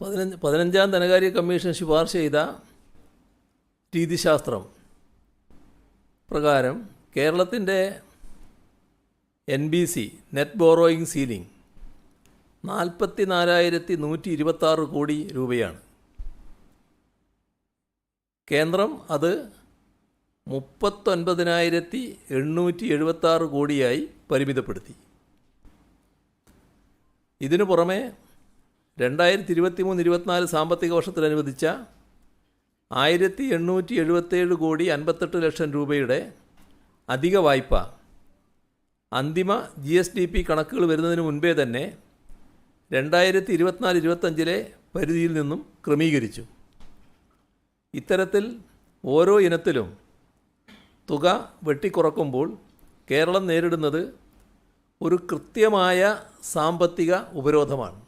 പതിനഞ്ച് പതിനഞ്ചാം ധനകാര്യ കമ്മീഷൻ ശുപാർശ ചെയ്ത രീതിശാസ്ത്രം പ്രകാരം കേരളത്തിന്റെ N B C net borrowing ceiling നാൽപ്പത്തി നാലായിരത്തി നൂറ്റി ഇരുപത്താറ് കോടി രൂപയാണ്. കേന്ദ്രം അത് മുപ്പത്തൊൻപതിനായിരത്തി എണ്ണൂറ്റി എഴുപത്താറ് കോടിയായി പരിമിതപ്പെടുത്തി. ഇതിനു പുറമെ രണ്ടായിരത്തി ഇരുപത്തി മൂന്ന് ഇരുപത്തിനാല് സാമ്പത്തിക വർഷത്തിൽ അനുവദിച്ച ആയിരത്തി എണ്ണൂറ്റി എഴുപത്തേഴ് കോടി അൻപത്തെട്ട് ലക്ഷം രൂപയുടെ അധിക വായ്പ അന്തിമ ജി എസ് ഡി പി കണക്കുകൾ വരുന്നതിന് മുൻപേ തന്നെ രണ്ടായിരത്തി ഇരുപത്തിനാല് ഇരുപത്തഞ്ചിലെ പരിധിയിൽ നിന്നും ക്രമീകരിച്ചു. ഇത്തരത്തിൽ ഓരോ ഇനത്തിലും തുക വെട്ടിക്കുറക്കുമ്പോൾ കേരളം നേരിടുന്നത് ഒരു കൃത്യമായ സാമ്പത്തിക ഉപരോധമാണ്.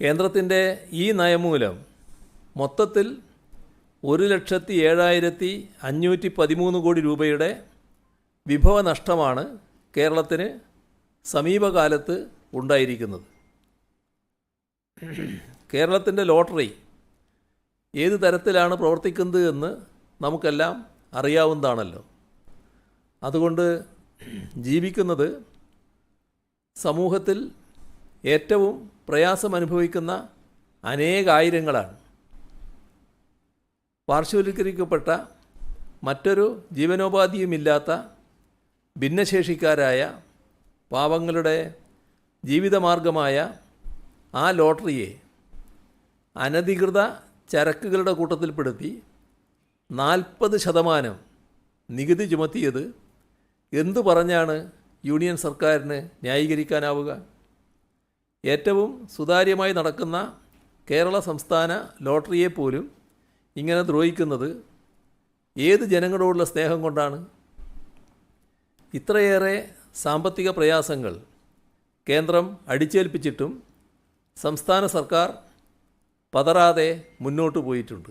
കേന്ദ്രത്തിന്റെ ഈ നയമൂലം മൊത്തത്തിൽ ഒരു ലക്ഷത്തി ഏഴായിരത്തി അഞ്ഞൂറ്റി പതിമൂന്ന് കോടി രൂപയുടെ വിഭവ നഷ്ടമാണ് കേരളത്തിന് സമീപകാലത്ത് ഉണ്ടായിരിക്കുന്നത്. കേരളത്തിന്റെ ലോട്ടറി ഏത് തരത്തിലാണ് പ്രവർത്തിക്കുന്നത് എന്ന് നമുക്കെല്ലാം അറിയാവുന്നതാണല്ലോ. അതുകൊണ്ട് ജീവിക്കുന്നത് സമൂഹത്തിൽ ഏറ്റവും പ്രയാസം അനുഭവിക്കുന്ന അനേകായിരങ്ങളാണ്. പാർശ്വവൽക്കരിക്കപ്പെട്ട മറ്റൊരു ജീവനോപാധിയുമില്ലാത്ത ഭിന്നശേഷിക്കാരായ പാവങ്ങളുടെ ജീവിതമാർഗമായ ആ ലോട്ടറിയെ അനധികൃത ചരക്കുകളുടെ കൂട്ടത്തിൽപ്പെടുത്തി നാൽപ്പത് ശതമാനം നികുതി ചുമത്തിയത് എന്തു പറഞ്ഞാണ് യൂണിയൻ സർക്കാരിന് ന്യായീകരിക്കാനാവുക? ഏറ്റവും സുതാര്യമായി നടക്കുന്ന കേരള സംസ്ഥാന ലോട്ടറിയെ പോലും ഇങ്ങനെ ദ്രോഹിക്കുന്നത് ഏത് ജനങ്ങളോടുള്ള സ്നേഹം കൊണ്ടാണ്? ഇത്രയേറെ സാമ്പത്തിക പ്രയാസങ്ങൾ കേന്ദ്രം അടിച്ചേൽപ്പിച്ചിട്ടും സംസ്ഥാന സർക്കാർ പതറാതെ മുന്നോട്ട് പോയിട്ടുണ്ട്.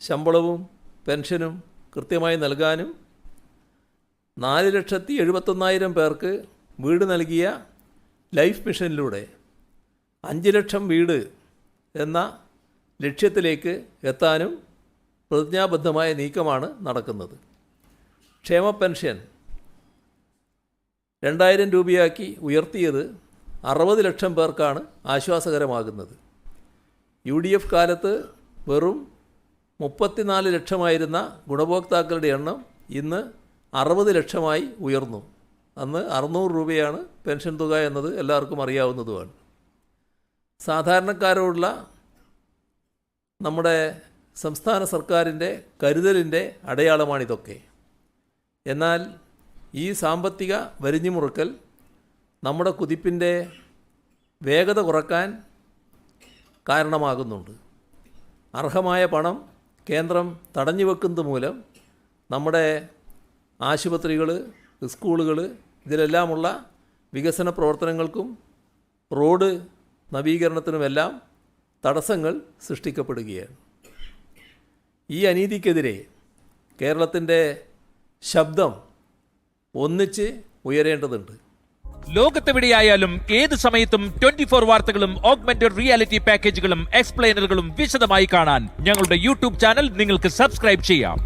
ശമ്പളവും പെൻഷനും കൃത്യമായി നൽകാനും നാല് ലക്ഷത്തി എഴുപത്തൊന്നായിരം പേർക്ക് വീട് നൽകിയ ലൈഫ് മിഷനിലൂടെ അഞ്ച് ലക്ഷം വീട് എന്ന ലക്ഷ്യത്തിലേക്ക് എത്താനും പ്രതിജ്ഞാബദ്ധമായ നീക്കമാണ് നടക്കുന്നത്. ക്ഷേമ പെൻഷൻ രണ്ടായിരം രൂപയാക്കി ഉയർത്തിയത് അറുപത് ലക്ഷം പേർക്കാണ് ആശ്വാസകരമാകുന്നത്. യു ഡി എഫ് കാലത്ത് വെറും മുപ്പത്തിനാല് ലക്ഷമായിരുന്ന ഗുണഭോക്താക്കളുടെ എണ്ണം ഇന്ന് അറുപത് ലക്ഷമായി ഉയർന്നു. അന്ന് അറുന്നൂറ് രൂപയാണ് പെൻഷൻ തുക എന്നത് എല്ലാവർക്കും അറിയാവുന്നതുമാണ്. സാധാരണക്കാരോടുള്ള നമ്മുടെ സംസ്ഥാന സർക്കാരിന്റെ കരുതലിന്റെ അടയാളമാണിതൊക്കെ. എന്നാൽ ഈ സാമ്പത്തിക വരിഞ്ഞുമുറുക്കൽ നമ്മുടെ കുതിപ്പിന്റെ വേഗത കുറയ്ക്കാൻ കാരണമാകുന്നുണ്ട്. അർഹമായ പണം കേന്ദ്രം തടഞ്ഞു വെക്കുന്നത് മൂലം നമ്മുടെ ആശുപത്രികൾ സ്കൂളുകൾ ഇതിലെല്ലാമുള്ള വികസന പ്രവർത്തനങ്ങൾക്കും റോഡ് നവീകരണത്തിനുമെല്ലാം തടസ്സങ്ങൾ സൃഷ്ടിക്കപ്പെടുകയാണ്. ഈ അനീതിക്കെതിരെ കേരളത്തിന്റെ ശബ്ദം ഒന്നിച്ച് ഉയരേണ്ടതുണ്ട്. ലോകത്തെവിടെയായാലും ഏത് സമയത്തും ട്വന്റി ഫോർ വാർത്തകളും ഓഗ്മെന്റഡ് റിയാലിറ്റി പാക്കേജുകളും എക്സ്പ്ലെയിനറുകളും വിശദമായി കാണാൻ ഞങ്ങളുടെ യൂട്യൂബ് ചാനൽ നിങ്ങൾക്ക് സബ്സ്ക്രൈബ് ചെയ്യാം.